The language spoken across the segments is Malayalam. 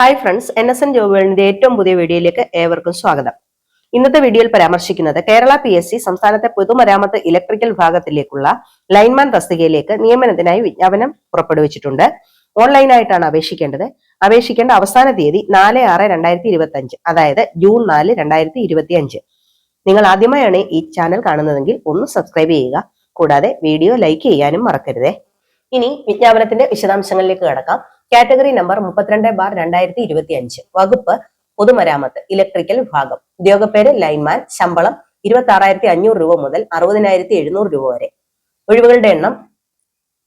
Hi friends N S N ജോബുകളിന്റെ ഏറ്റവും പുതിയ വീഡിയോയിലേക്ക് ഏവർക്കും സ്വാഗതം. ഇന്നത്തെ വീഡിയോയിൽ പരാമർശിക്കുന്നത് കേരള പി എസ് സി സംസ്ഥാനത്തെ പൊതുമരാമത്ത് ഇലക്ട്രിക്കൽ വിഭാഗത്തിലേക്കുള്ള ലൈൻമാൻ തസ്തികയിലേക്ക് നിയമനത്തിനായി വിജ്ഞാപനം പുറപ്പെടുവിച്ചിട്ടുണ്ട്. ഓൺലൈനായിട്ടാണ് അപേക്ഷിക്കേണ്ടത്. അപേക്ഷിക്കേണ്ട അവസാന തീയതി നാല് ആറ് രണ്ടായിരത്തി ഇരുപത്തി അഞ്ച് അതായത് ജൂൺ നാല് രണ്ടായിരത്തി ഇരുപത്തി അഞ്ച് നിങ്ങൾ ആദ്യമായാണ് ഈ ചാനൽ കാണുന്നതെങ്കിൽ ഒന്ന് സബ്സ്ക്രൈബ് ചെയ്യുക. കൂടാതെ വീഡിയോ ലൈക്ക് ചെയ്യാനും മറക്കരുതേ. ഇനി വിജ്ഞാപനത്തിന്റെ വിശദാംശങ്ങളിലേക്ക് കടക്കാം. കാറ്റഗറി നമ്പർ മുപ്പത്തിരണ്ട് ബാർ രണ്ടായിരത്തി ഇരുപത്തി അഞ്ച് വകുപ്പ് പൊതുമരാമത്ത് ഇലക്ട്രിക്കൽ വിഭാഗം. ഉദ്യോഗപ്പേര് ലൈൻമാൻ ശമ്പളം ഇരുപത്തി ആറായിരത്തി അഞ്ഞൂറ് രൂപ മുതൽ അറുപതിനായിരത്തി എഴുന്നൂറ് രൂപ വരെ. ഒഴിവുകളുടെ എണ്ണം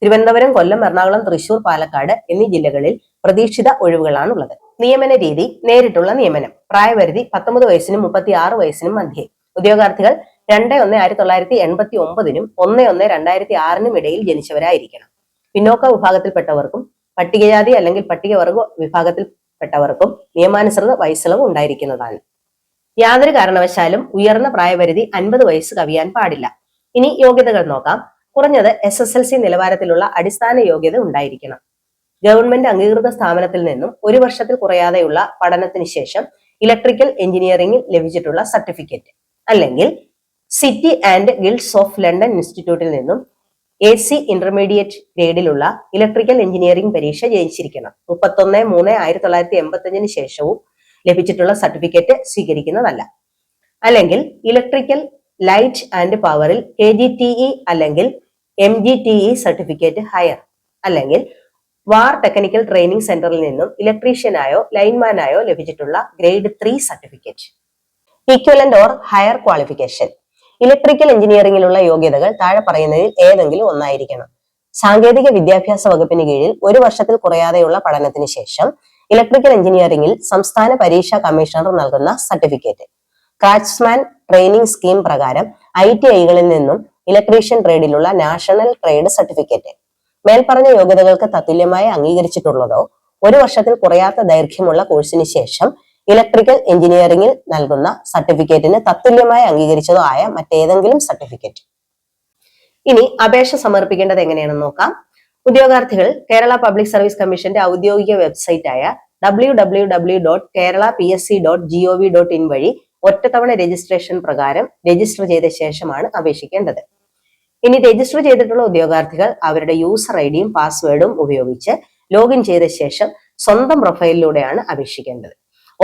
തിരുവനന്തപുരം കൊല്ലം എറണാകുളം തൃശൂർ പാലക്കാട് എന്നീ ജില്ലകളിൽ പ്രതീക്ഷിത ഒഴിവുകളാണുള്ളത്. നിയമന രീതി നേരിട്ടുള്ള നിയമനം. പ്രായപരിധി പത്തൊമ്പത് വയസ്സിനും മുപ്പത്തി ആറ് വയസ്സിനും മധ്യേ. ഉദ്യോഗാർത്ഥികൾ രണ്ട് ഒന്ന് ആയിരത്തി തൊള്ളായിരത്തി എൺപത്തി ഒമ്പതിനും ഒന്ന് ഒന്ന് രണ്ടായിരത്തി ആറിനും ഇടയിൽ ജനിച്ചവരായിരിക്കണം. പിന്നോക്ക വിഭാഗത്തിൽപ്പെട്ടവർക്കും പട്ടികജാതി അല്ലെങ്കിൽ പട്ടികവർഗ വിഭാഗത്തിൽപ്പെട്ടവർക്കും നിയമാനുസൃത വയസ്സിളവ് ഉണ്ടായിരിക്കുന്നതാണ്. യാതൊരു കാരണവശാലും ഉയർന്ന പ്രായപരിധി അൻപത് വയസ്സ് കവിയാൻ പാടില്ല. ഇനി യോഗ്യതകൾ നോക്കാം. കുറഞ്ഞത് എസ് എസ് എൽ സി നിലവാരത്തിലുള്ള അടിസ്ഥാന യോഗ്യത ഉണ്ടായിരിക്കണം. ഗവൺമെന്റ് അംഗീകൃത സ്ഥാപനത്തിൽ നിന്നും ഒരു വർഷത്തിൽ കുറയാതെയുള്ള പഠനത്തിന് ശേഷം ഇലക്ട്രിക്കൽ എഞ്ചിനീയറിംഗിൽ ലഭിച്ചിട്ടുള്ള സർട്ടിഫിക്കറ്റ്. അല്ലെങ്കിൽ City and Guilds of London ഇൻസ്റ്റിറ്റ്യൂട്ടിൽ നിന്നും എ സി ഇന്റർമീഡിയറ്റ് ഗ്രേഡിലുള്ള ഇലക്ട്രിക്കൽ എഞ്ചിനീയറിംഗ് പരീക്ഷ ജയിച്ചിരിക്കണം മുപ്പത്തൊന്ന് മൂന്ന് ആയിരത്തി തൊള്ളായിരത്തി എൺപത്തി ശേഷവും ലഭിച്ചിട്ടുള്ള സർട്ടിഫിക്കറ്റ് സ്വീകരിക്കുന്നതല്ല. അല്ലെങ്കിൽ ഇലക്ട്രിക്കൽ ലൈറ്റ് ആൻഡ് പവറിൽ കെ ജി ടി ഇ അല്ലെങ്കിൽ M G T E certificate higher അല്ലെങ്കിൽ വാർ ടെക്നിക്കൽ ട്രെയിനിങ് സെന്ററിൽ നിന്നും ഇലക്ട്രീഷ്യനായോ ലൈൻമാനായോ ലഭിച്ചിട്ടുള്ള grade three certificate equivalent or higher qualification electrical എഞ്ചിനീയറിംഗിലുള്ള യോഗ്യതകൾ താഴെ പറയുന്നതിൽ ഏതെങ്കിലും ഒന്നായിരിക്കണം. സാങ്കേതിക വിദ്യാഭ്യാസ വകുപ്പിന് കീഴിൽ ഒരു വർഷത്തിൽ കുറയാതെയുള്ള പഠനത്തിന് ശേഷം ഇലക്ട്രിക്കൽ എഞ്ചിനീയറിംഗിൽ സംസ്ഥാന പരീക്ഷാ കമ്മീഷണർ നൽകുന്ന സർട്ടിഫിക്കറ്റ്. ക്രാഫ്റ്റ്സ്മാൻ ട്രെയിനിങ് സ്കീം പ്രകാരം ഐ ടി ഐകളിൽ നിന്നും ഇലക്ട്രീഷ്യൻ ട്രേഡിലുള്ള നാഷണൽ ട്രേഡ് സർട്ടിഫിക്കറ്റ് മേൽപ്പറഞ്ഞ യോഗ്യതകൾക്ക് തത്തുല്യമായി അംഗീകരിച്ചിട്ടുള്ളതോ ഒരു വർഷത്തിൽ കുറയാത്ത ദൈർഘ്യമുള്ള കോഴ്സിന് ശേഷം ഇലക്ട്രിക്കൽ എഞ്ചിനീയറിംഗിൽ നൽകുന്ന സർട്ടിഫിക്കറ്റിന് തത്തുല്യമായി അംഗീകരിച്ചതോ ആയ മറ്റേതെങ്കിലും സർട്ടിഫിക്കറ്റ്. ഇനി അപേക്ഷ സമർപ്പിക്കേണ്ടത് എങ്ങനെയാണെന്ന് നോക്കാം. ഉദ്യോഗാർത്ഥികൾ കേരള പബ്ലിക് സർവീസ് കമ്മീഷന്റെ ഔദ്യോഗിക വെബ്സൈറ്റായ W W W dot Kerala P S C dot G O V dot in വഴി ഒറ്റത്തവണ രജിസ്ട്രേഷൻ പ്രകാരം രജിസ്റ്റർ ചെയ്ത ശേഷമാണ് അപേക്ഷിക്കേണ്ടത്. ഇനി രജിസ്റ്റർ ചെയ്തിട്ടുള്ള ഉദ്യോഗാർത്ഥികൾ അവരുടെ യൂസർ ഐ ഡിയും പാസ്വേഡും ഉപയോഗിച്ച് ലോഗിൻ ചെയ്ത ശേഷം സ്വന്തം പ്രൊഫൈലിലൂടെയാണ് അപേക്ഷിക്കേണ്ടത്.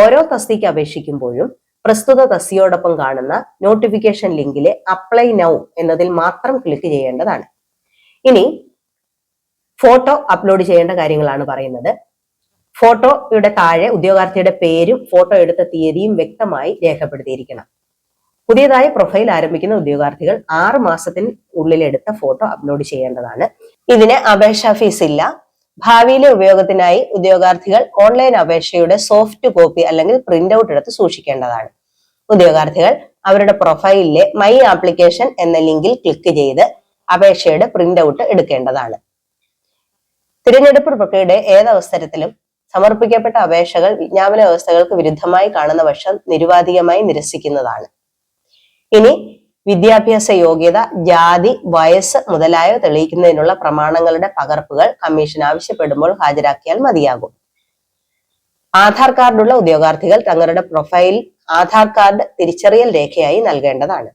ഓരോ തസ്തിക്ക് അപേക്ഷിക്കുമ്പോഴും പ്രസ്തുത തസ്തിയോടൊപ്പം കാണുന്ന നോട്ടിഫിക്കേഷൻ ലിങ്കിലെ അപ്ലൈ നൗ എന്നതിൽ മാത്രം ക്ലിക്ക് ചെയ്യേണ്ടതാണ്. ഇനി ഫോട്ടോ അപ്ലോഡ് ചെയ്യേണ്ട കാര്യങ്ങളാണ് പറയുന്നത്. ഫോട്ടോയുടെ താഴെ ഉദ്യോഗാർത്ഥിയുടെ പേരും ഫോട്ടോ എടുത്ത തീയതിയും വ്യക്തമായി രേഖപ്പെടുത്തിയിരിക്കണം. പുതിയതായി പ്രൊഫൈൽ ആരംഭിക്കുന്ന ഉദ്യോഗാർത്ഥികൾ ആറ് മാസത്തിന് ഉള്ളിലെടുത്ത ഫോട്ടോ അപ്ലോഡ് ചെയ്യേണ്ടതാണ്. ഇതിന് അപേക്ഷാ ഫീസ് ഇല്ല. ഭാവിയിലെ ഉപയോഗത്തിനായി ഉദ്യോഗാർത്ഥികൾ ഓൺലൈൻ അപേക്ഷയുടെ സോഫ്റ്റ് കോപ്പി അല്ലെങ്കിൽ പ്രിന്റ് ഔട്ട് എടുത്ത് സൂക്ഷിക്കേണ്ടതാണ്. ഉദ്യോഗാർത്ഥികൾ അവരുടെ പ്രൊഫൈലിലെ മൈ ആപ്ലിക്കേഷൻ എന്ന ലിങ്കിൽ ക്ലിക്ക് ചെയ്ത് അപേക്ഷയുടെ പ്രിന്റ് ഔട്ട് എടുക്കേണ്ടതാണ്. തിരഞ്ഞെടുപ്പ് പ്രക്രിയയുടെ ഏതവസരത്തിലും സമർപ്പിക്കപ്പെട്ട അപേക്ഷകൾ വിജ്ഞാപന വ്യവസ്ഥകൾക്ക് വിരുദ്ധമായി കാണുന്ന പക്ഷം നിരുപാധികമായി നിരസിക്കുന്നതാണ്. ഇനി വിദ്യാഭ്യാസ യോഗ്യത ജാതി വയസ്സ് മുതലായവ തെളിയിക്കുന്നതിനുള്ള പ്രമാണങ്ങളുടെ പകർപ്പുകൾ കമ്മീഷൻ ആവശ്യപ്പെടുമ്പോൾ ഹാജരാക്കിയാൽ മതിയാകും. ആധാർ കാർഡുള്ള ഉദ്യോഗാർത്ഥികൾ തങ്ങളുടെ പ്രൊഫൈൽ ആധാർ കാർഡ് തിരിച്ചറിയൽ രേഖയായി നൽകേണ്ടതാണ്.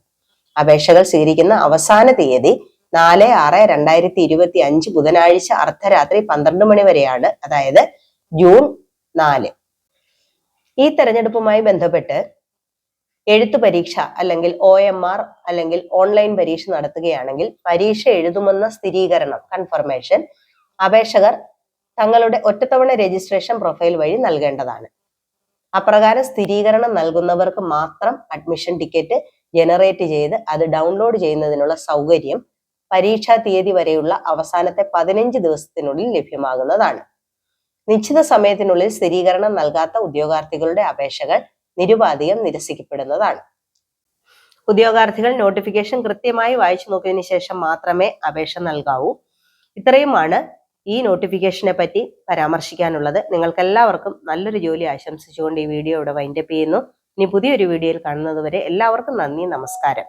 അപേക്ഷകൾ സ്വീകരിക്കുന്ന അവസാന തീയതി നാല് ആറ് രണ്ടായിരത്തി ഇരുപത്തി അഞ്ച് ബുധനാഴ്ച അർദ്ധരാത്രി പന്ത്രണ്ട് മണി വരെയാണ് അതായത് ജൂൺ നാല്. ഈ തെരഞ്ഞെടുപ്പുമായി ബന്ധപ്പെട്ട് എഴുത്തു പരീക്ഷ അല്ലെങ്കിൽ ഒ എം ആർ അല്ലെങ്കിൽ ഓൺലൈൻ പരീക്ഷ നടത്തുകയാണെങ്കിൽ പരീക്ഷ എഴുതുമെന്ന സ്ഥിരീകരണം കൺഫർമേഷൻ അപേക്ഷകർ തങ്ങളുടെ ഒറ്റത്തവണ രജിസ്ട്രേഷൻ പ്രൊഫൈൽ വഴി നൽകേണ്ടതാണ്. അപ്രകാരം സ്ഥിരീകരണം നൽകുന്നവർക്ക് മാത്രം അഡ്മിഷൻ ടിക്കറ്റ് ജനറേറ്റ് ചെയ്ത് അത് ഡൗൺലോഡ് ചെയ്യുന്നതിനുള്ള സൗകര്യം പരീക്ഷാ തീയതി വരെയുള്ള അവസാനത്തെ പതിനഞ്ച് ദിവസത്തിനുള്ളിൽ ലഭ്യമാകുന്നതാണ്. നിശ്ചിത സമയത്തിനുള്ളിൽ സ്ഥിരീകരണം നൽകാത്ത ഉദ്യോഗാർത്ഥികളുടെ അപേക്ഷകൾ നിരുപാധികം നിരസിക്കപ്പെടുന്നതാണ്. ഉദ്യോഗാർത്ഥികൾ നോട്ടിഫിക്കേഷൻ കൃത്യമായി വായിച്ചു നോക്കിയതിനു ശേഷം മാത്രമേ അപേക്ഷ നൽകാവൂ. ഇത്രയുമാണ് ഈ നോട്ടിഫിക്കേഷനെ പറ്റി പരാമർശിക്കാനുള്ളത്. നിങ്ങൾക്കെല്ലാവർക്കും നല്ലൊരു ജോലി ആശംസിച്ചുകൊണ്ട് ഈ വീഡിയോ ഇവിടെ വൈൻഡപ്പ് ചെയ്യുന്നു. ഇനി പുതിയൊരു വീഡിയോയിൽ കാണുന്നതുവരെ എല്ലാവർക്കും നന്ദി നമസ്കാരം.